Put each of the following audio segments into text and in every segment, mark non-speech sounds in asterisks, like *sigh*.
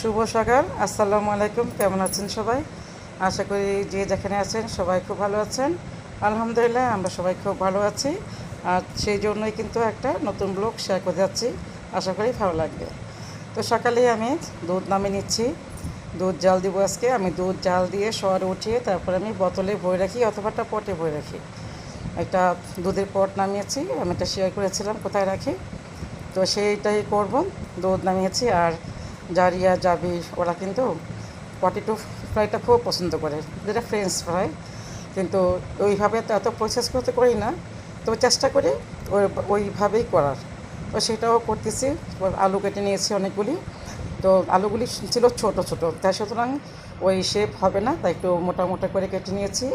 শুভ সকাল। আসসালামু আলাইকুম। কেমন আছেন সবাই? আশা করি যে যেখানে আছেন সবাই খুব ভালো আছেন। আলহামদুলিল্লাহ, আমরা সবাই খুব ভালো আছি। আর সেই জন্যই কিন্তু একটা নতুন ব্লগ শেয়ার করে যাচ্ছি। আশা করি ভালো লাগবে। তো সকালেই আমি দুধ নামিয়ে নিচ্ছি। দুধ জাল দিব আজকে। আমি দুধ জাল দিয়ে শহরে উঠিয়ে তারপরে আমি বোতলে বই রাখি অথবা একটা পটে বই রাখি। একটা দুধের পট নামিয়েছি। আমি এটা শেয়ার করেছিলাম কোথায় রাখি। তো সেইটাই করব। দুধ নামিয়েছি আর জারিয়া, জাবির, ওরা কিন্তু পটেটো ফ্রাইটা খুব পছন্দ করে। যেটা ফ্রেঞ্চ ফ্রাই কিন্তু ওইভাবে তো এত প্রসেস করতে করি না। তো চেষ্টা করি ওই, ওইভাবেই করার। তো সেটাও করতেছি। আলু কেটে নিয়েছি অনেকগুলি। তো আলুগুলি ছিল ছোট ছোট। তাই সুতরাং ওই শেপ হবে না, তাই একটু মোটা মোটা করে কেটে নিয়েছি।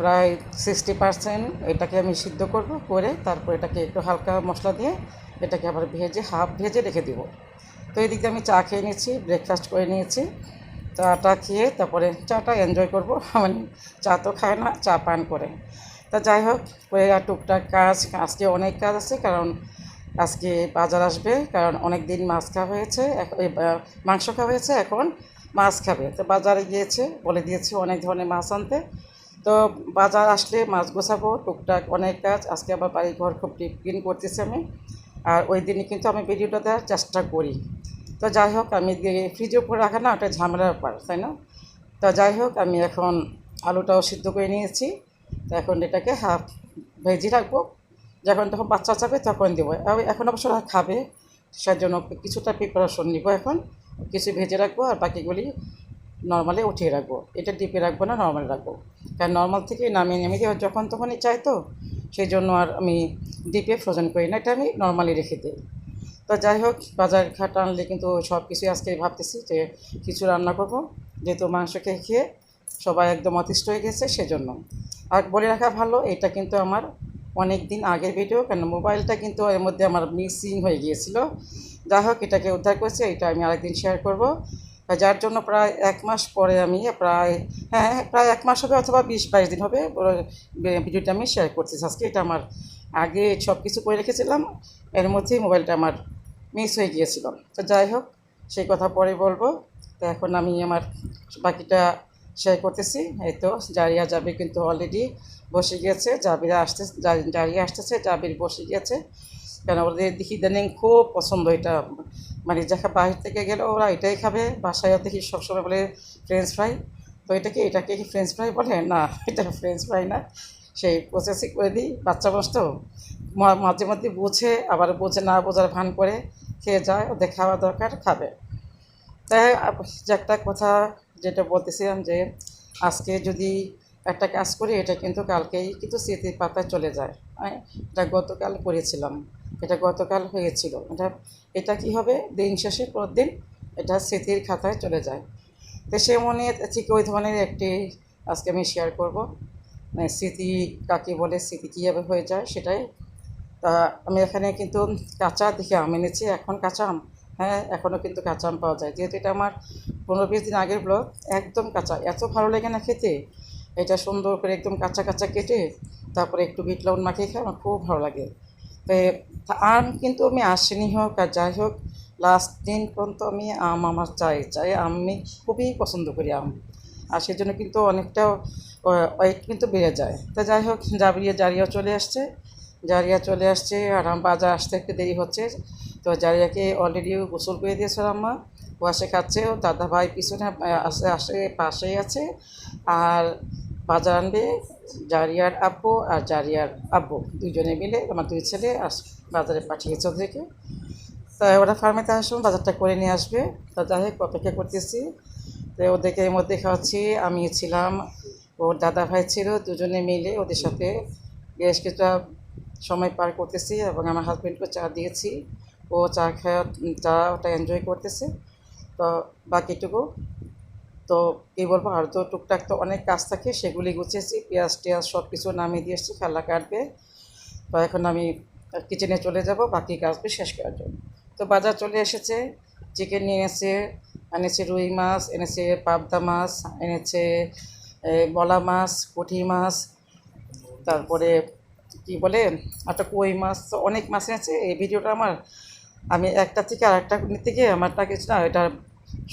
প্রায় সিক্সটি পার্সেন্ট এটাকে আমি সিদ্ধ করব, করে তারপর এটাকে একটু হালকা মশলা দিয়ে এটাকে আবার ভেজে হাফ ভেজে রেখে দিব। তো এদিকে আমি চা খেয়ে নিয়েছি ব্রেকফাস্ট করে নিয়েছি। চাটা খেয়ে তারপরে চাটা এনজয় করব। *laughs* মানে চা তো খায় না, চা পান করে। তা যাই হোক আর টুকটাক কাজ, আজকে অনেক কাজ আছে কারণ আজকে বাজার আসবে, কারণ অনেক দিন মাছ খাওয়া হয়েছে মাংস খাওয়া হয়েছে, এখন মাছ খাবে। তো বাজারে গিয়েছে, বলে দিয়েছে অনেক ধরনের মাছ আনতে। তো বাজার আসলে মাছ গোছাবো, টুকটাক অনেক কাজ। আজকে আবার বাড়ি ঘর খুব ক্লিন করতেছি আমি। আর ওই দিনই কিন্তু আমি ভিডিওটা দেওয়ার চেষ্টা করি। তো যাই হোক, আমি ফ্রিজের উপর রাখা না, ওটা ঝামেলার ব্যাপার, তাই না? তো যাই হোক, আমি এখন আলুটাও সিদ্ধ করে নিয়েছি। তো এখন এটাকে হাফ ভেজে রাখব। যখন তখন বাচ্চা চাবে তখন দেবো। এখন অবশ্য খাবে, সেজন্য কিছুটা প্রিপারেশন নিব এখন। কিছু ভেজে রাখব আর বাকিগুলি নর্মালে উঠিয়ে রাখব। এটা ডিপে রাখব না নর্মাল রাখব। কারণ নর্মাল থেকে নামিয়ে নামিয়ে যখন তখনই চাই তো সেই জন্য আর আমি ডিপে ফ্রোজেন করি না, এটা আমি নর্মালি রেখে দিই। তো যাই হোক, বাজার ঘাট আনলে কিন্তু সব কিছুই আজকে ভাবতেছি যে কিছু রান্না করব, যেহেতু মাংস খেয়ে খেয়ে সবাই একদম অতিষ্ঠ হয়ে গেছে, সেজন্য। আর বলে রাখা ভালো, এটা কিন্তু আমার অনেক দিন আগের ভিডিও কেন মোবাইলটা কিন্তু এর মধ্যে আমার মিসিং হয়ে গিয়েছিল। যাই হোক, এটাকে উদ্ধার করেছে, এটা আমি আরেকদিন শেয়ার করব। যার জন্য প্রায় এক মাস পরে আমি প্রায় হ্যাঁ প্রায় এক মাস হবে অথবা বিশ বাইশ দিন হবে ভিডিওটা আমি শেয়ার করতেছি। আজকে এটা আমার আগে সব কিছু করে রেখেছিলাম, এর মধ্যেই মোবাইলটা আমার মিস হয়ে গিয়েছিল। তো যাই হোক, সেই কথা পরে বলব। তো এখন আমি আমার বাকিটা শেয়ার করতেছি। এই তো, জারিয়া যাবে কিন্তু অলরেডি বসে গিয়েছে, জাবিরা আসতে জারিয়া আসতেছে, জাবির বসে গিয়েছে। কেন? ওদের দেখি ইদানিং খুব পছন্দ এটা। মানে যাকে বাইরে থেকে গেলে ওরা এটাই খাবে। বাসায় দেখি সবসময় বলে ফ্রেঞ্চ ফ্রাই তো এটাকে এটাকে কি ফ্রেঞ্চ ফ্রাই বলে? না এটা ফ্রেঞ্চ ফ্রাই না। সেই প্রসেসিং করে দিই। বাচ্চা বস তো মাঝে মধ্যে বুঝে আবার বুঝে না বোঝার ভান করে খেয়ে যায় ওদের খাওয়া দরকার খাবে। তাই যে একটা কথা যেটা বলতেছিলাম যে আজকে যদি একটা কাজ করি এটা কিন্তু কালকেই কিন্তু স্মৃতির পাতায় চলে যায়। হ্যাঁ, এটা গতকাল করেছিলাম। এটা গতকাল হয়েছিল। এটা এটা কি হবে? দিন শেষে দিন এটা স্মৃতির খাতায় চলে যায়। তো সে মনে ঠিক ওই ধরনের একটি, আজকে আমি শেয়ার করব। মানে স্মৃতি কাকে বলে, স্মৃতি কীভাবে হয়ে যায় সেটাই। তা আমি এখানে কিন্তু কাঁচা দেখে আম এনেছি, এখন কাঁচা আম। হ্যাঁ এখনও কিন্তু কাঁচা আম পাওয়া যায়। যেহেতু এটা আমার পনেরো বিশ দিন আগের ব্লগ একদম কাঁচা। এত ভালো লাগে না খেতে। এটা সুন্দর করে একদম কাঁচা কাঁচা কেটে তারপরে একটু বিট লবণ মাখিয়ে খাই আমার খুব ভালো লাগে। তা আম কিন্তু আমি আসেনি হোক আর যাই হোক লাস্ট দিন পর্যন্ত আমি আম আমার চাই চাই আমি খুবই পছন্দ করি আম। আর সেজন্য কিন্তু অনেকটা ওয়েট কিন্তু বেড়ে যায়। তা যাই হোক জাবিয়ে জারিয়া চলে আসছে। জারিয়া চলে আসছে, আর আম বাজার আসতে একটু দেরি হচ্ছে। তো জারিয়াকে অলরেডি গোসল করে দিয়েছে আম্মা। আসে খাচ্ছে ও দাদা ভাই পিছনে আসে আসে, পাশেই আছে। আর বাজার আনবে, জারিয়ার আব্বু আর জারিয়ার আব্বু দুজনে মিলে আমার দুই ছেলে আস বাজারে পাঠিয়েছে ওদেরকে। তা ওরা ফার্মেতে আসুন বাজারটা করে নিয়ে আসবে। তা যাই হোক, অপেক্ষা করতেছি। তো ওদেরকে এর মধ্যে খাওয়াচ্ছি। আমি ছিলাম, ওর দাদা ভাই ছিল, দুজনে মিলে ওদের সাথে বেশ কিছুটা সময় পার করতেছি এবং আমার হাজব্যান্ডকে চা দিয়েছি। ও চা খাওয়া চা ওটা এনজয় করতেছে। তো বাকিটুকু তো কী বলব আর তো টুকটাক তো অনেক কাজ থাকে, সেগুলি গুছিয়েছি, পেঁয়াজ টেয়াজ সব কিছু নামিয়ে দিয়ে এসেছি খালা কাটবে। তো এখন আমি কিচেনে চলে যাব, বাকি কাজগুলো শেষ করার জন্য। তো বাজার চলে এসেছে চিকেন নিয়ে এসেছে এনেছে রুই মাছ, এনেছে পাবদা মাছ, এনেছে বলা মাছ, পুঁটি মাছ, তারপরে কি বলে একটা কই মাছ, তো অনেক মাছ এনেছে। এই ভিডিওটা আমার, আমি একটা থেকে আরেকটা নিতে গিয়ে আমারটা কিছু না, এটা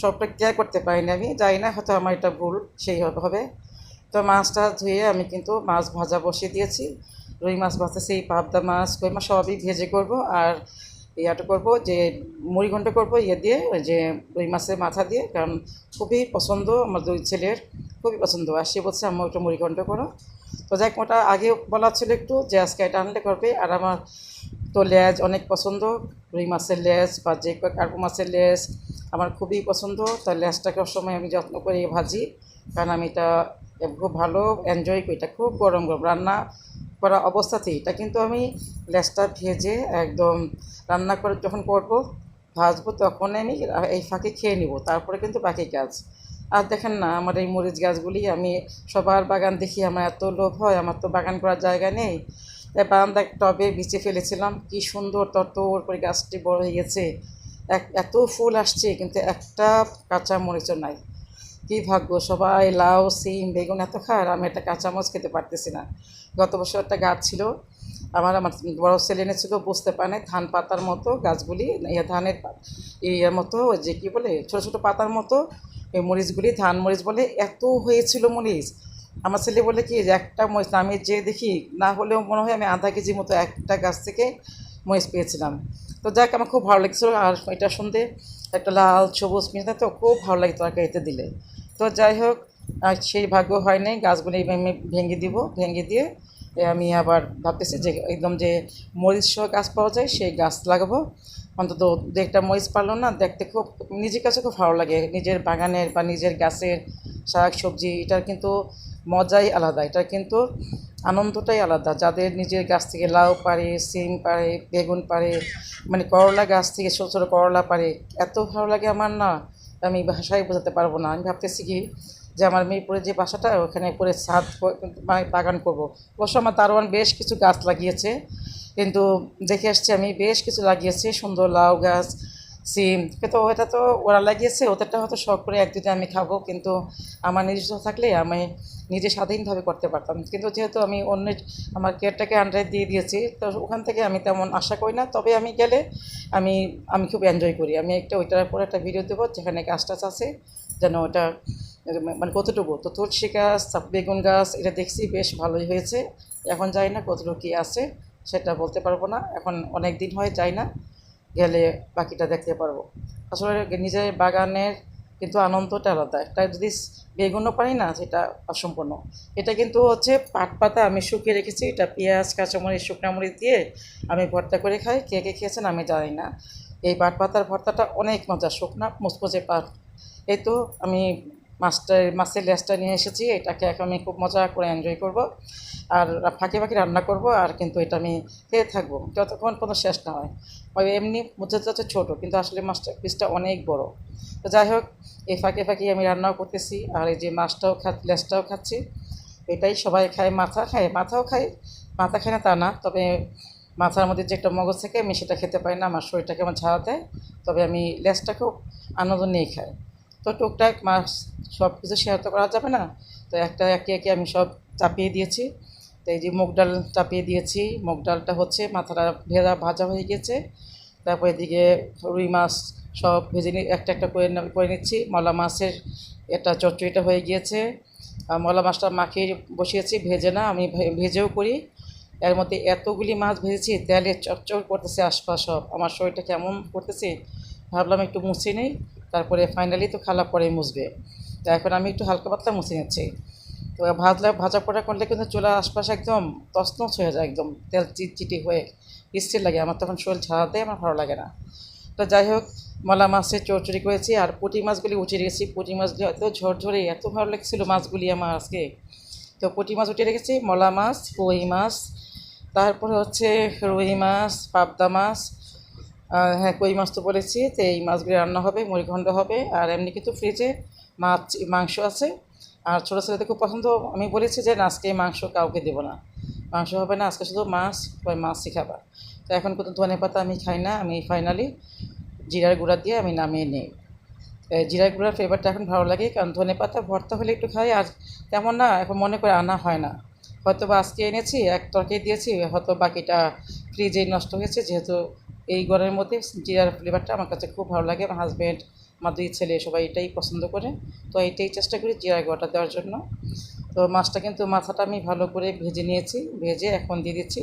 সবটা ক্লিয়ার করতে পারিনি আমি, জানি না হয়তো আমার এটা ভুল, সেই হবে। তো মাছটা ধুয়ে আমি কিন্তু মাছ ভাজা বসিয়ে দিয়েছি। রুই মাছ ভাজতেছি, পাবদা মাছ, কই মাছ, সবই ভেজে করব আর ইয়াটা করব যে মুড়ি ঘন্ট করব ইয়ে দিয়ে ওই যে রুই মাছের মাথা দিয়ে, কারণ খুবই পছন্দ আমার দুই ছেলের, খুবই পছন্দ। আর সে বলছে আমার একটু মুড়ি ঘন্ট করো। তো যাক, ওটা আগে বলা ছিল একটু যে আজকে এটা আনলে করবে। আর আমার তো লেজ অনেক পছন্দ, রুই মাছের লেজ বা যে কার্পু মাছের লেজ আমার খুবই পছন্দ। তার লেজটাকে সময় আমি যত্ন করে ভাজি। কারণ আমি এটা খুব ভালো এনজয় করি। এটা খুব গরম গরম রান্না করা অবস্থাতেই। এটা কিন্তু আমি ল্যাসটা ভেজে একদম রান্না করে যখন করব, ভাজবো তখন আমি এই ফাঁকে খেয়ে নিব। তারপরে কিন্তু বাকি কাজ। আর দেখেন না, আমার এই মরিচ গাছগুলি আমি সবার বাগান দেখি আমার এত লোভ হয়। আমার তো বাগান করার জায়গা নেই। তাই বারান্দা টবে বিচে ফেলেছিলাম। কি সুন্দর তত ওর করে গাছটি বড় হয়ে গেছে। এক, এত ফুল আসছে, কিন্তু একটা কাঁচা মরিচও নাই। কি ভাগ্য, সবাই লাউ, সিম, বেগুন এত খায় আমি একটা কাঁচা মাছ খেতে পারতেছি না। গত বছর একটা গাছ ছিল, আমার আমার বড় ছেলে এনেছিল বুঝতে পারে নাই, ধান পাতার মতো গাছগুলি ইয়ে ধানের ইয়ের মতো, ওই যে কী বলে, ছোটো ছোটো পাতার মতো, এই মরিচগুলি, ধান মরিচ বলে এত হয়েছিল মরিচ। আমার ছেলে বলে কি, যে একটা মরিচ আমি যে দেখি, না হলেও মনে হয় আমি আধা কেজি মতো একটা গাছ থেকে মরিচ পেয়েছিলাম। তো যাক, আমার খুব ভালো লাগছিল। আর এটা শুনতে একটা লাল, সবুজ মিশে তো খুব ভালো লাগে তরকারিতে দিলে। তো যাই হোক সেই ভাগ্য হয় নাই, গাছগুলি আমি ভেঙে দিব, ভেঙে দিয়ে আমি আবার ভাবতেছি যে একদম যে মরিচ সহ গাছ পাওয়া যায়, সেই গাছ লাগাবো। অন্তত দু একটা মরিচ পারল না, দেখতে খুব, নিজের কাছে খুব ভালো লাগে। নিজের বাগানের বা নিজের গাছের শাক, সবজি, এটার কিন্তু মজাই আলাদা। এটা কিন্তু আনন্দটাই আলাদা। যাদের নিজের গাছ থেকে লাউ পারে সিম পারে বেগুন পারে মানে করলা গাছ থেকে ছোটো ছোটো করলা পারে এত ভালো লাগে আমার না, আমি ভাষায় বোঝাতে পারব না। আমি ভাবতেছি কি যে আমার মিরপুরে যে বাসাটা, ওখানে করে ছাদ মানে বাগান করব। অবশ্য আমার দারোয়ান বেশ কিছু গাছ লাগিয়েছে, কিন্তু দেখে আসছি আমি বেশ কিছু লাগিয়েছি, সুন্দর লাউ গাছ সিম কিন্তু ওটা তো ওরা লাগিয়েছে, ওদেরটা হয়তো শখ করে এক দুটা আমি খাব, কিন্তু আমার নিজস্ব থাকলে আমি নিজে স্বাধীনভাবে করতে পারতাম। কিন্তু যেহেতু আমি অন্যের, আমার কেয়ারটাকে আন্ডারে দিয়ে দিয়েছি, তো ওখান থেকে আমি তেমন আশা করি না। তবে আমি গেলে আমি আমি খুব এনজয় করি। আমি একটা, ওইটার উপর একটা ভিডিও দেবো, যেখানে গাছ টাছ আছে, যেন ওটা মানে কতটুকু, তো তুলসী গাছ বেগুন গাছ, এটা দেখছি বেশ ভালোই হয়েছে। এখন যাই না কতটুকু কী আছে, সেটা বলতে পারব না। এখন অনেক দিন হয়, যাই না। গেলে বাকিটা দেখতে পারব। আসলে নিজের বাগানের কিন্তু আনন্দটা আলাদা। একটা যদি বেগুনও পারি না, সেটা অসম্পূর্ণ। এটা কিন্তু হচ্ছে পাট পাতা আমি শুকিয়ে রেখেছি, এটা পেঁয়াজ, কাঁচামরিচ শুকনা মরিচ দিয়ে আমি ভর্তা করে খাই। কে কে খেয়েছেন আমি জানি না। এই পাট পাতার ভর্তাটা অনেক মজা শুকনা, মুচমুচে পাট। এই তো আমি মাছটা মাছের লেজটা নিয়ে এসেছি, এটাকে এখন আমি খুব মজা করে এনজয় করব। আর ফাঁকে ফাঁকে রান্না করব, আর কিন্তু এটা আমি খেয়ে থাকব, যতক্ষণ পর্যন্ত শেষ না হয়। এমনি মুচে যাচ্ছে ছোটো, কিন্তু আসলে মাছটা পিসটা অনেক বড়। তো যাই হোক, এই ফাঁকে ফাঁকে আমি রান্নাও করতেছি, আর এই যে মাছটাও খা, লেজটাও খাচ্ছি। এটাই সবাই খায়, মাথা খায়, মাথাও খায়, মাথা খায় না তা না। তবে মাথার মধ্যে যে একটা মগজ থাকে, আমি সেটা খেতে পারি না, আমার শরীরটাকে আমার ঝাড়া দেয় তবে আমি লেজটা খুব আনন্দ নিয়ে খাই। তো টুকটাক মাছ সব কিছু শেয়ার তো করা যাবে না। তো একটা একে একে আমি সব চাপিয়ে দিয়েছি। তো এই যে মুগ ডাল চাপিয়ে দিয়েছি। মুগ ডালটা হচ্ছে মাথাটা ভেজা, ভাজা হয়ে গেছে। তারপর এদিকে রুই মাছ সব ভেজে একটা একটা করে করে নিচ্ছি। মলা মাছের এটা চচ্চড়িটা হয়ে গিয়েছে। আর মলা মাছটা মাখিয়ে বসিয়েছি। ভেজে না, আমি ভেজেও করি। এর মধ্যে এতগুলি মাছ ভেজেছি, তেলে চকচক করতেছে আশপাশ সব। আমার শরীরটা কেমন করতেছে, ভাবলাম একটু মুছে নিই। তারপরে ফাইনালি তো খালা পরে মুছবে। তো এখন আমি একটু হালকা পাতলা মুছে নিচ্ছি। তো ভাজলা ভাজা পোড়া করলে কিন্তু চুলার আশপাশে একদম তছনছ হয়ে যায় একদম, তেল চিটচিটি হয়ে স্থির লাগে। আমার তখন শরীর ছাড়াতে আমার ভালো লাগে না। তো যাই হোক, মলা মাছের চৌচুরি করেছি আর পুঁটি মাছগুলি উঠে রেখেছি। পুঁটি মাছগুলি এত ঝরঝরে এত ভালো লাগছিল মাছগুলি আমার আজকে। তো পুঁটি মাছ উঠে রেখেছি, মলা মাছ, কই মাছ, তারপরে হচ্ছে রুই মাছ, পাবদা মাছ হ্যাঁ কই মাছ তো বলেছি তো এই মাছগুলি রান্না হবে মুড়িঘণ্ড হবে, আর এমনি কিন্তু ফ্রিজে মাছ, মাংস আছে। আর ছোটো ছেলেদের খুব পছন্দ, আমি বলেছি যে আজকে মাংস কাউকে দেবো না। মাংস হবে না, আজকে শুধু মাছ ওই মাছই খাবা। তো এখন কিন্তু ধনে পাতা আমি খাই না, আমি ফাইনালি জিরার গুঁড়া দিয়ে আমি নামিয়ে নিই। জিরার গুঁড়ার ফ্লেভারটা এখন ভালো লাগে, কারণ ধনে পাতা ভর্তা হলে একটু খাই, আর তেমন না, এখন মনে করে আনা হয় না। হয়তো বা আজকে এনেছি, এক তরকারি দিয়েছি হয়তো বাকিটা ফ্রিজেই নষ্ট হয়েছে, যেহেতু এই গরমের মধ্যে জিরার ফ্লেভারটা আমার কাছে খুব ভালো লাগে। আমার হাজব্যান্ড আমার দুই ছেলে সবাই এটাই পছন্দ করে। তো এটাই চেষ্টা করি জিরা গোয়াটা দেওয়ার জন্য। তো মাছটা কিন্তু মাথাটা আমি ভালো করে ভেজে নিয়েছি। ভেজে এখন দিয়ে দিচ্ছি।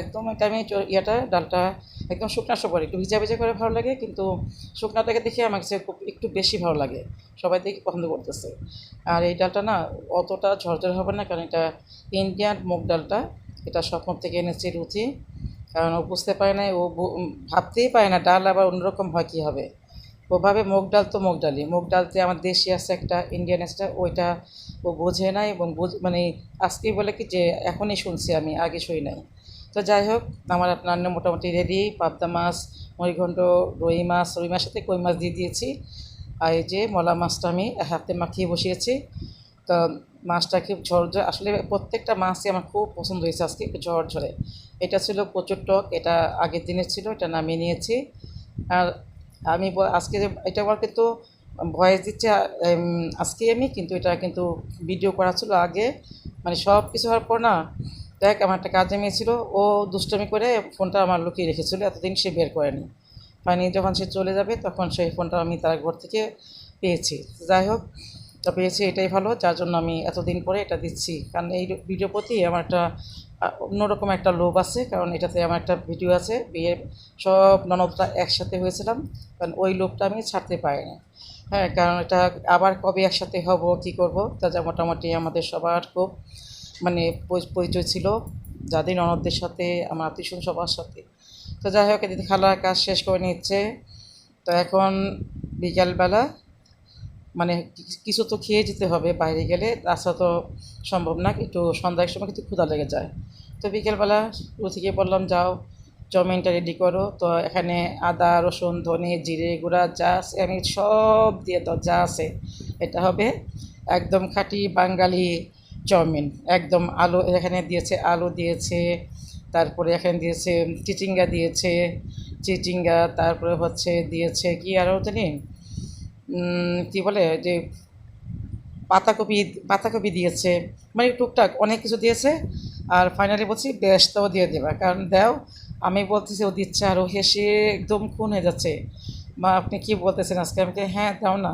একদম এটা আমি ইয়েটা, ডালটা একদম শুকনা শুকনো একটু ভিজা ভিজা করে ভালো লাগে, কিন্তু শুকনাটাকে দেখে আমার কাছে খুব একটু বেশি ভালো লাগে। সবাই দেখে পছন্দ করতেছে। আর এই ডালটা না অতটা ঝরঝরে হবে না, কারণ এটা ইন্ডিয়ান মুগ ডালটা। এটা স্বপ্ন থেকে এনেছি রুচি। কারণ ও বুঝতে পারে না ও ভাবতেই পারে না ডাল আবার অন্যরকম হয় কী হবে ওভাবে মুগ ডাল তো মুগ ডালই। মুগ ডালতে আমার দেশি আছে একটা ইন্ডিয়ান একটা ওইটা ও বোঝে নাই এবং মানে আজকেই বলে কি যে এখনই শুনছি আমি, আগে শুই নাই। তো যাই হোক, আমার রান্না মোটামুটি রেডি পাবদা মাছ, মরিঘণ্ট, রুই মাছ রুই মাছ সাথে কই মাছ দিয়ে দিয়েছি। আর এই যে মলা মাছটা আমি হাতে মাখিয়ে বসিয়েছি। তো মাছটা খুব ঝরঝরে আসলে প্রত্যেকটা মাছই আমার খুব পছন্দ হয়েছে আজকে একটু ঝরঝরে। এটা ছিল প্রচুর টক, এটা আগের দিনের ছিল, এটা নামিয়ে নিয়েছি। আর আমি আজকে যে- এটা আমার কিন্তু ভয়েস দিচ্ছে আজকে আমি, কিন্তু এটা কিন্তু ভিডিও করা ছিল আগে। মানে সব কিছু হওয়ার পর না, দেখ আমার একটা কাজে মেয়ে ছিল, ও দুষ্টামি করে ফোনটা আমার লুকিয়ে রেখেছিল, এতদিন সে বের করেনি। ফাইনালি যখন সে চলে যাবে, তখন সেই ফোনটা আমি তার ঘর থেকে পেয়েছি। যাই হোক তো পেয়েছি, এটাই ভালো। যার জন্য আমি এতদিন পরে এটা দিচ্ছি। কারণ এই ভিডিও প্রতি আমার একটা অন্যরকম একটা লোভ আছে। কারণ এটাতে আমার একটা ভিডিও আছে, বিয়ে, সব ননদটা একসাথে হয়েছিলাম। কারণ ওই লোভটা আমি ছাড়তে পারি না হ্যাঁ কারণ এটা আবার কবে একসাথে হব, কি করব? তা যা মোটামুটি আমাদের সবার খুব মানে পরি- পরিচয় ছিল। যাদের ননদদের সাথে, আমার আত্মীয় সবার সাথে। তো যাই হোক এদিকে খালা কাজ শেষ করে নিচ্ছে। তো এখন বিকালবেলা মানে কিছু তো খেয়ে যেতে হবে, বাইরে গেলে তাছাড়া তো সম্ভব না, একটু সন্ধ্যার সময় কিন্তু ক্ষুধা লেগে যায়। তো বিকেলবেলা থেকে বললাম, যাও, চাউমিনটা রেডি করো। তো এখানে আদা, রসুন, ধনে, জিরে গুঁড়া যা আছে, আমি সব দিয়ে দাও, যা আছে। এটা হবে একদম খাঁটি বাঙালি চাউমিন। একদম আলু, এখানে দিয়েছে আলু, দিয়েছে, তারপরে এখানে দিয়েছে চিচিঙ্গা দিয়েছে চিচিঙ্গা, তারপরে হচ্ছে দিয়েছে কি আরও জানি? কি বলে, যে পাতাকপি পাতাকপি দিয়েছে মানে টুকটাক অনেক কিছু দিয়েছে, আর ফাইনালি বলছি বেশটাও দিয়ে দেবে, কারণ দাও, আমি বলতেছি ও দিচ্ছে আর ও হেসে একদম খুন হয়ে যাচ্ছে। মা, আপনি কি বলতেছেন আজকে? আমি হ্যাঁ দাও না,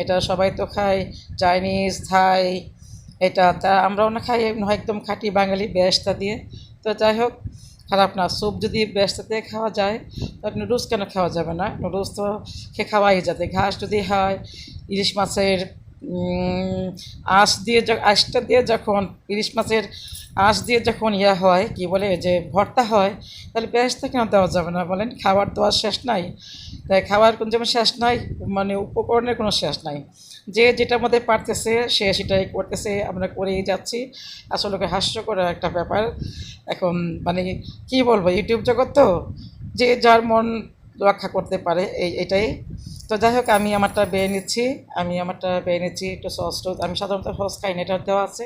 এটা সবাই তো খায় চাইনিজ থাই এটা তা, আমরাও না খাই হয় একদম খাঁটি বাঙালি বেশটা দিয়ে। তো যাই হোক খারাপ না। স্যুপ যদি দিয়ে খাওয়া যায়, তাহলে নুডলস কেন খাওয়া যাবে না? নুডলস তো খেয়ে খাওয়াই যাতে। ঘাস যদি হয়, ইলিশ মাছের আঁশ দিয়ে আঁশটা দিয়ে যখন, ইলিশ মাছের আঁশ দিয়ে যখন ইয়া হয়, কি বলে, যে ভর্তা হয়, তাহলে বেশটা কেন দেওয়া যাবে না বলেন? খাবার তো আর শেষ নাই। তাই খাবার কোন যেমন শেষ নাই মানে উপকরণের কোনো শেষ নাই। যে যেটার মধ্যে পারতেছে, সে সেটাই করতেছে, আমরা করেই যাচ্ছি। আসলে হাস্যকর একটা ব্যাপার। এখন মানে কি বলব, ইউটিউব জগৎ তো যে যার মন রক্ষা করতে পারে, এই এটাই। তো যাই হোক, আমি আমারটা বেয়ে নিচ্ছি, আমি আমারটা বেয়ে নিচ্ছি, একটু সস টস, আমি সাধারণত সস খাই না এটা দেওয়া আছে।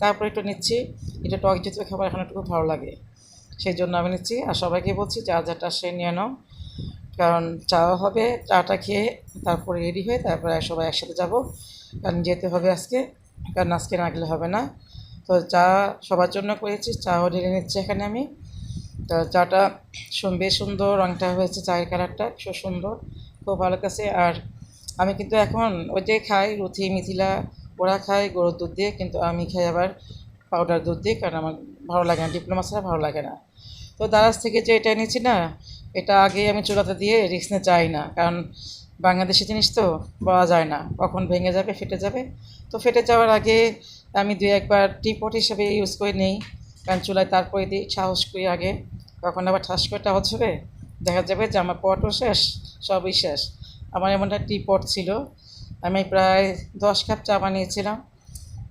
তারপরে একটু নিচ্ছি, এটা টক জাতীয় খাবার এখন একটু ভালো লাগে। সেই জন্য আমি নিচ্ছি, আর সবাইকে বলছি, যা যাটা সে নিয়ে নাও। কারণ চা হবে, চাটা খেয়ে তারপরে রেডি হয়ে তারপরে সবাই একসাথে যাব। কারণ যেতে হবে আজকে, কারণ আজকে না গেলে হবে না। তো চা সবার জন্য করেছি, চাও ঢেলে নিচ্ছি এখানে আমি। তো চাটা বেশ সুন্দর রঙটা হয়েছে চায়ের কালারটা খুব সুন্দর, খুব ভালো কাছে আর আমি কিন্তু এখন ওই যে খাই রুথি মিথিলা, ওরা খায়, গরুর দুধ দিয়ে, কিন্তু আমি খাই আবার পাউডার দুধ দিয়ে, কারণ আমার ভালো লাগে না, ডিপ্লোমা ছাড়া ভালো লাগে না। তো দারাজ থেকে যে এটা এনেছি না এটা আগে আমি চুলাতে দিয়ে রিক্স নিয়ে চাই না, কারণ বাংলাদেশি জিনিস তো বলা যায় না, কখন ভেঙে যাবে, ফেটে যাবে। তো ফেটে যাওয়ার আগে আমি দুই একবার টিপট হিসেবে ইউজ করে নিই, কারণ চুলায় তারপরে দিই, সাহস করি আগে, কখন আবার ঠাস করে টাহস হবে, দেখা যাবে যে আমার পটও শেষ, সবই শেষ। আমার এমনটা একটা টি পট ছিল, আমি প্রায় দশ কাপ চা বানিয়েছিলাম,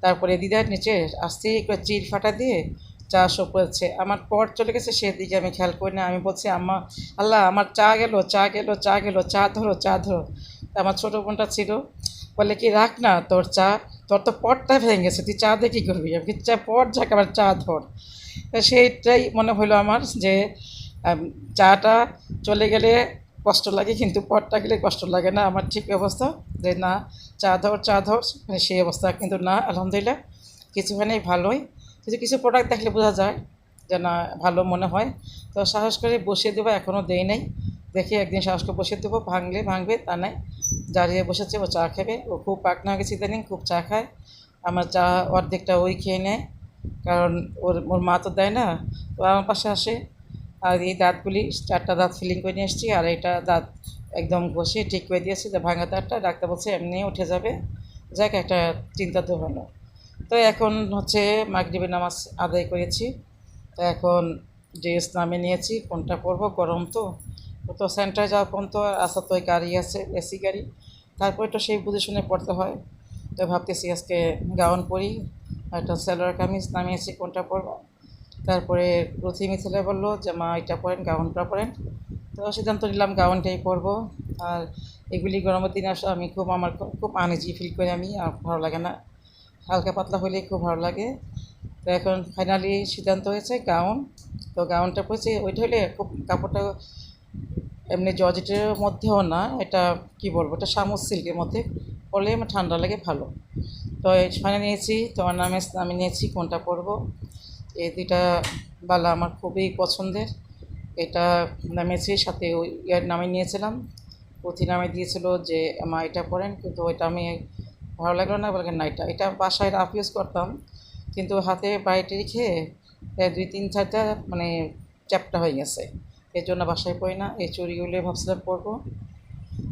তারপরে দিদার নিচে আস্তে করে চির ফাটা দিয়ে চা শো করেছে। আমার পট চলে গেছে সেদিকে আমি খেয়াল করি না। আমি বলছি, আম্মা, আল্লাহ, আমার চা গেল চা গেল চা গেল, চা ধরো চা ধরো। আমার ছোটো বোনটা ছিল, বলে, কি রাখ না তোর চা? তোর তো পটটা ভেঙে গেছে, তুই চা দিয়ে কী করবি? আমি চা, পট যাক, আবার চা ধর। সেইটাই মনে হলো আমার যে চাটা চলে গেলে কষ্ট লাগে, কিন্তু পটটা গেলে কষ্ট লাগে না। আমার ঠিক অবস্থা যে, না, চা ধর চা ধর। মানে সেই অবস্থা কিন্তু না, আলহামদুলিল্লাহ। কিছুখানেই ভালোই। কিছু কিছু প্রোডাক্ট দেখলে বোঝা যায় যে না, ভালো মনে হয়। তো সাহস করে বসিয়ে দেবো এখনও দেই নাই। দেখে একদিন সাহসকে বসিয়ে দেবো, ভাঙলে ভাঙবে, তা নাই। দাঁড়িয়ে বসেছে, ও চা খাবে। ও খুব পাকনা হয়ে গেছে ইদানিং, খুব চা খায়। আমার চা অর্ধেকটা ওই খেয়ে নেয়, কারণ ওর ওর মা তো দেয় না। তো আমার পাশে আসে। আর এই দাঁতগুলি, চারটা দাঁত ফিলিং করে নিয়ে এসেছি, আর এটা দাঁত একদম ঘষে ঠিক করে দিয়েছি, যে ভাঙা দাঁতটা। ডাক্তার বলছে, এমনি উঠে যাবে। যাক, একটা চিন্তা তো হলো তো এখন হচ্ছে মাগরিবের নামাজ আদায় করেছি। তো এখন ড্রেস নামে নিয়েছি, কোনটা পরবো? গরম তো। তো সেন্টারে যাওয়া পর্যন্ত আসা তো ওই গাড়ি আছে এসি গাড়ি। তারপরে তো সেই বুঝে শুনে পড়তে হয়। তো ভাবতেছি আজকে গাউন পরি একটা সেলোয়ার কামিজ নামিয়েছি কোনটা পরবো? তারপরে রথি মিথিলা বলল যে, মা, এটা পরেন, গাউনটা পরেন। তো সিদ্ধান্ত নিলাম গাউনটাই পরবো। আর এগুলি গরমের দিনে আসলে আমি খুব আমার খুব আনেজি ফিল করি আমি, আর ভালো লাগে না। হালকা পাতলা হলেই খুব ভালো লাগে। তো এখন ফাইনালি সিদ্ধান্ত হয়েছে গাউন তো গাউনটা পরেছি, ওইটা হলে খুব কাপড়টা এমনি জর্জেটের মধ্যেও না, এটা কি বলব, এটা শামুক সিল্কের মধ্যে পরলে আমার ঠান্ডা লাগে ভালো। তো ফাইনাল নিয়েছি তোমার নামে আমি নিয়েছি, কোনটা পরবো? এই দুইটা বালা আমার খুবই পছন্দের। এটা নামিয়েছি, সাথে ওই ইয়ার নামে নিয়েছিলাম। পুঁথি নামে দিয়েছিল যে, মা, এটা পরেন। কিন্তু ওইটা আমি ভালো লাগল না বললেন না, এটা এটা বাসায় রাফ ইউজ করতাম। কিন্তু হাতে বাইরে রেখে দুই তিন চারটা মানে চ্যাপটা হয়ে গেছে। এর জন্য বাসায় পড়ি না, এই চুড়িগুলো ভাবছিলাম পরবো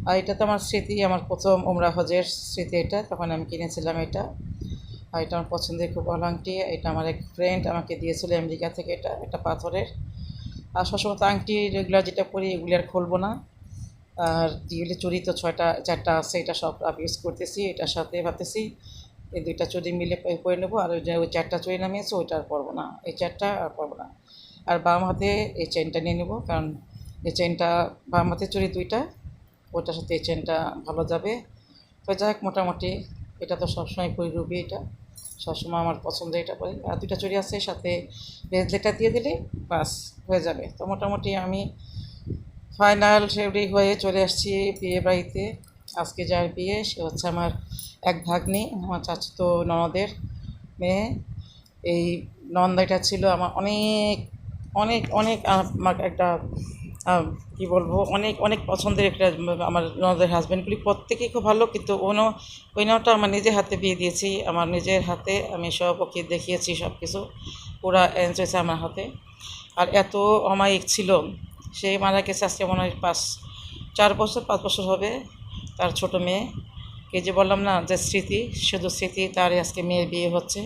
আর এটা তো আমার স্মৃতি, আমার প্রথম ওমরা হজের স্মৃতি এটা, তখন আমি কিনেছিলাম এটা। আর এটা আমার পছন্দের খুব ভালো আংটি, এটা আমার এক ফ্রেন্ড আমাকে দিয়েছিল আমেরিকা থেকে এটা এটা পাথরের। আর সবসময় তো আংটি রেগুলার যেটা পরি, এগুলি আর খুলবো না। আর যেগুলি চুরি তো ছয়টা, চারটা আছে, এটা সব ইউজ করতেছি, এটার সাথে ভাবতেছি, এই দুইটা চুরি মিলে করে নেব, আর ওই চারটা চুরি নামিয়েছে, ওইটা আর পরবো না, এই চারটা আর পরবো না। আর বাম হাতে এই চেনটা নিয়ে নেব, কারণ এই চেনটা বাম হাতে চুরি দুইটা ওইটার সাথে এই চেনটা ভালো যাবে। তো যাই হোক, মোটামুটি এটা তো সবসময় পরি রুবি এটা, সবসময় আমার পছন্দ এটা পরি আর দুইটা চুড়ি আছে, সাথে ব্রেসলেটটা দিয়ে দিলে, বাস, হয়ে যাবে। তো মোটামুটি আমি ফাইনাল রেডি হয়ে চলে আসছি বিয়ে বাড়িতে। আজকে যার বিয়ে, সে হচ্ছে আমার এক ভাগ্নি, আমার চাচাতো ননদের মেয়ে। এই নন্দাইটা ছিল আমার অনেক অনেক অনেক আমার একটা কি বলব, অনেক অনেক পছন্দের একটা, আমার ননদের হাজব্যান্ডগুলি প্রত্যেকেই খুব ভালো, কিন্তু ওনো ওই নামটা আমার নিজের হাতে বিয়ে দিয়েছি, আমার নিজের হাতে আমি সব ওকে দেখিয়েছি সব কিছু পুরা হয়েছে আমার হাতে। আর এত অমায়িক ছিল। সে মারা গেছে, আজকে মনে হয় পাঁচ, চার বছর, পাঁচ বছর হবে তার ছোট মেয়ে। কে যে বললাম না, যে স্মৃতি, শুধু স্মৃতি তার আজকে মেয়ের বিয়ে হচ্ছে।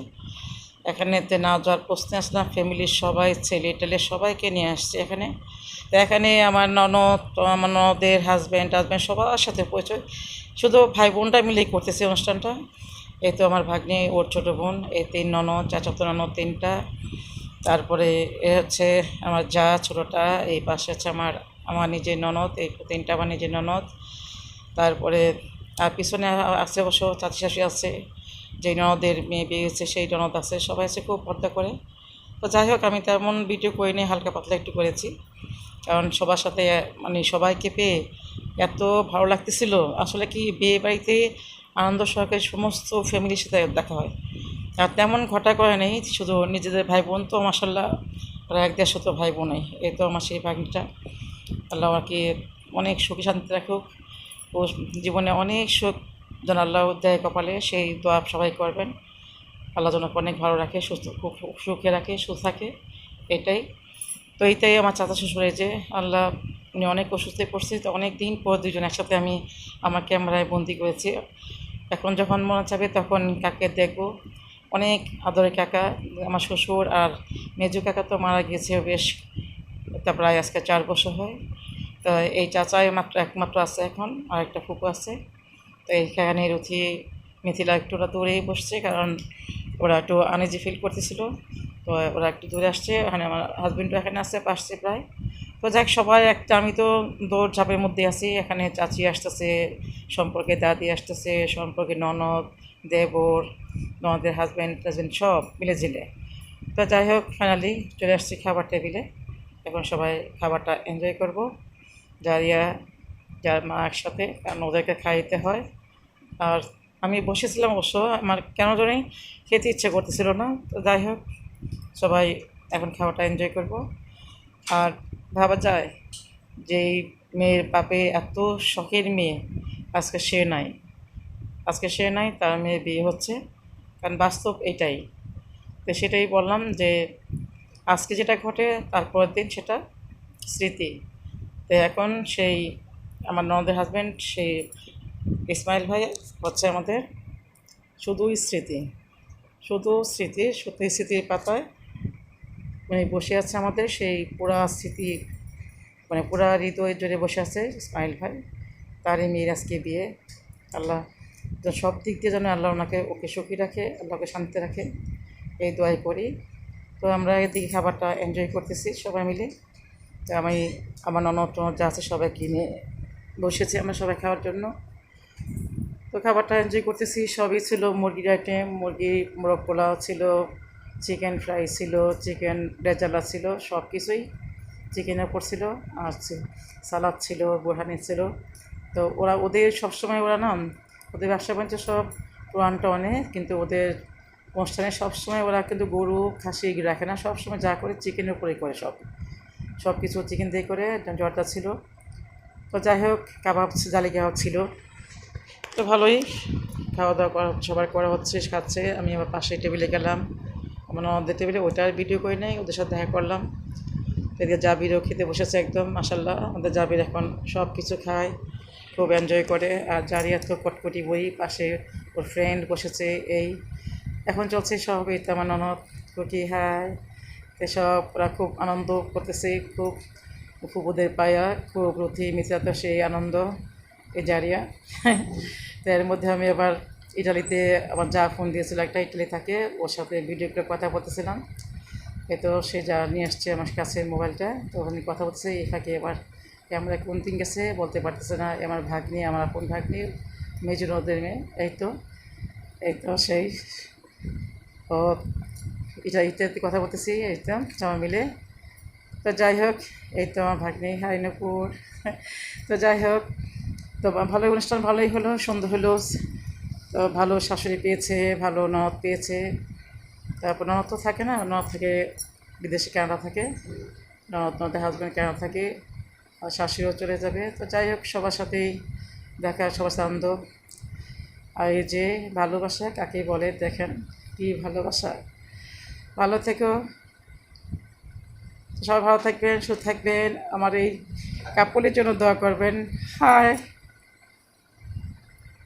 এখানে এখানেতে না যাওয়ার প্রশ্নে আসলাম ফ্যামিলির সবাই, ছেলে টেলে সবাইকে নিয়ে আসছে এখানে। তো এখানে আমার ননদ, আমার ননদের হাজব্যান্ড হাজব্যান্ড সবার সাথে পরিচয়। শুধু ভাই বোনটা মিলেই করতেছে অনুষ্ঠানটা। এই তো আমার ভাগ্নি, ওর ছোটো বোন, এই তিন ননদ, চাচাতো ননদ তিনটা। তারপরে এ হচ্ছে আমার যা ছোটোটা, এই পাশে হচ্ছে আমার আমার নিজের ননদ, এই তিনটা আমার নিজের ননদ। তারপরে আর পিছনে আছে অবশ্য চাচি শাশুড়ি আছে, যেই ননদের মেয়ে বিয়ে হয়েছে, সেই ননদ আছে, সবাই আছে খুব পর্দা করে। তো যাই হোক, আমি তেমন ভিডিও করিনি হালকা পাতলা একটু করেছি। কারণ সবার সাথে মানে সবাইকে পেয়ে এত ভালো লাগতেছিল। আসলে কি বিয়ে বাড়িতে আনন্দ সহকারে সমস্ত ফ্যামিলির সাথে দেখা হয়। আর তেমন ঘটা করে নেই, শুধু নিজেদের ভাই বোন তো মাসাল্লাহ প্রায় এক দেড়শো তো ভাই বোনই এই তো আমার সেই ভাগ্নিটা। আল্লাহ আর কি অনেক সুখী শান্তি রাখুক। ও জীবনে অনেক সুখ, যেন আল্লাহ দেয় কপালে সেই দোয়া সবাই করবেন। আল্লাহ যেন অনেক ভালো রাখে, সুস্থ, খুব সুখে রাখে, সুস্থ থাকে, এটাই। তো এইটাই আমার চাচা শ্বশুরে যে আল্লাহ উনি অনেক অসুস্থ পড়ছে, তো অনেক দিন পর দুজন একসাথে আমি আমার ক্যামেরায় বন্দি করেছি। এখন যখন মনে চাবে তখন কাকে দেখব? অনেক আদরের কাকা, আমার শ্বশুর আর মেজু কাকা তো মারা গিয়েছে বেশ, তা প্রায় আজকে চার বছর হয়। তো এই চাচাই মাত্র একমাত্র আছে এখন, আর একটা ফুপু আছে। তো এইখানে রুথি মিথিলা একটু ওরা দূরেই বসছে, কারণ ওরা একটু আনইজি ফিল করতেছিল। তো ওরা একটু দূরে আসছে, এখানে আমার হাজব্যান্ডও এখানে আসছে পাশছে প্রায়। তো যাক, সবাই একটা, আমি তো দৌড় ঝাঁপের মধ্যে আছি। এখানে চাচি আসতেছে, সম্পর্কে দাদি আসতেছে, সম্পর্কে ননদ দেবর ননদের হাজব্যান্ড টাজব্যান্ড সব মিলে ঝিলে তো যাই হোক ফাইনালি চলে আসছি খাবার টেবিলে এখন সবাই খাবারটা এনজয় করব। যারিয়া যার মা একসাথে, কারণ ওদেরকে খাইতে হয়। আর আমি বসেছিলাম অবশ্য, আমার কেন জানি খেতে ইচ্ছে করতেছিল না। তো যাই হোক, সবাই এখন খাওয়াটা এনজয় করব। আর ভাবা যায় যেই মেয়ের বাপে এত শখের মেয়ে, আজকে সে নাই। আজকে সে নাই, তার মেয়ে বিয়ে হচ্ছে। কারণ বাস্তব এটাই। তো সেটাই বললাম যে, আজকে যেটা ঘটে, তারপরের দিন সেটা স্মৃতি। তো এখন সেই আমার ননদের হাজব্যান্ড সেই ইসমাইল ভাই হচ্ছে আমাদের শুধুই স্মৃতি। শুধু স্মৃতি, শুধু স্মৃতির পাতায় মানে বসে আছে আমাদের সেই পুরা স্মৃতি মানে পুরা হৃদয় জুড়ে বসে আছে ইসমাইল ভাই। তারই মেয়ের আজকে বিয়ে। আল্লাহ তো সব দিক দিয়ে যেন আল্লাহ ওনাকে, ওকে সুখী রাখে আল্লাহকে শান্তি রাখে, এই দোয়াই করি। তো আমরা এদিকে খাবারটা এনজয় করতেছি সবাই মিলে। তো আমি, আমার ননদ টনদ যা আছে সবাই কিনে বসেছি আমরা সবাই খাওয়ার জন্য। তো খাবারটা এনজয় করতেছি, সবই ছিল মুরগির আইটেম মুরগি, মোরগ পোলাও ছিল চিকেন ফ্রাই ছিল চিকেন রেজালা ছিল, সব কিছুই উপর ছিল, আর সালাদ ছিল, বোরহানি ছিল। তো ওরা, ওদের সবসময় ওরা না ওদের ব্যবসা বাণিজ্য সব পুরান টনে, কিন্তু ওদের অনুষ্ঠানে সবসময় ওরা কিন্তু গরু, খাসি রাখে না। সবসময় যা করে চিকেনের উপরেই করে সব। সব কিছু চিকেন দিয়ে করে জর্দা ছিল। তো যাই হোক, কাবাব, জালি কাবাব ছিল। তো ভালোই। খাওয়া দাওয়া করা সবার করা হচ্ছে, খাচ্ছে। আমি আবার পাশে টেবিলে গেলাম। আমার ননদের টেবিলে ওইটার ভিডিও করে নেই, ওদের সাথে দেখা করলাম। এদিকে জাবিরও খেতে বসেছে একদম মাসাল্লাহ আমাদের জাবির এখন সব কিছু খায়। খুব এনজয় করে। আর জারিয়া তো কটকটি বই পাশে ওর ফ্রেন্ড বসেছে এই। এখন চলছে সব এই তো আমার ননদ হাই। এসব ওরা খুব আনন্দ করতেছে, খুব ফুপুদের পায়া, খুব রথি মিত্রা তো সেই আনন্দ, এই জারিয়া। *laughs* তো এর মধ্যে আমি আবার ইটালিতে আমার যা ফোন দিয়েছিল একটা ইটালি থাকে, ওর সাথে ভিডিও করে কথা বলতেছিলাম। এ তো সে যা নিয়ে আসছে আমার কাছে মোবাইলটা তো আমি কথা বলতেছি, এই ফাঁকে এবার ক্যামেরা কোন দিন গেছে, বলতে পারতেছে না আমার ভাগ্নি, আমার আপন ভাগ্নি, মেজর ওদের মেয়ে, এই তো এই তো সেই। ও, এটা ইত্যাদি কথা বলতেছি, এই তো, সবাই মিলে। তো যাই হোক, এই তো আমার ভাগ্নি হারিনপুর *laughs* তো যাই হোক, তো ভালো অনুষ্ঠান, ভালোই হলো, সুন্দর হলো। তো ভালো শাশুড়ি পেয়েছে, ভালো ননদ পেয়েছে। তারপর ননদ তো থাকে না, ননদ থাকে, বিদেশে কানাডা থাকে। ননদ, ননদের হাজব্যান্ড কানাডা থাকে। আর শাশুড়িও চলে যাবে। তো যাই হোক, সবার সাথেই দেখা, সবার আনন্দ। আর এই যে ভালোবাসা, কাকে বলে দেখেন কি ভালোবাসা। ভালো থেকো। সবাই ভালো থাকবেন, সুস্থ থাকবেন। আমার এই কাপড়ের জন্য দোয়া করবেন। হায়।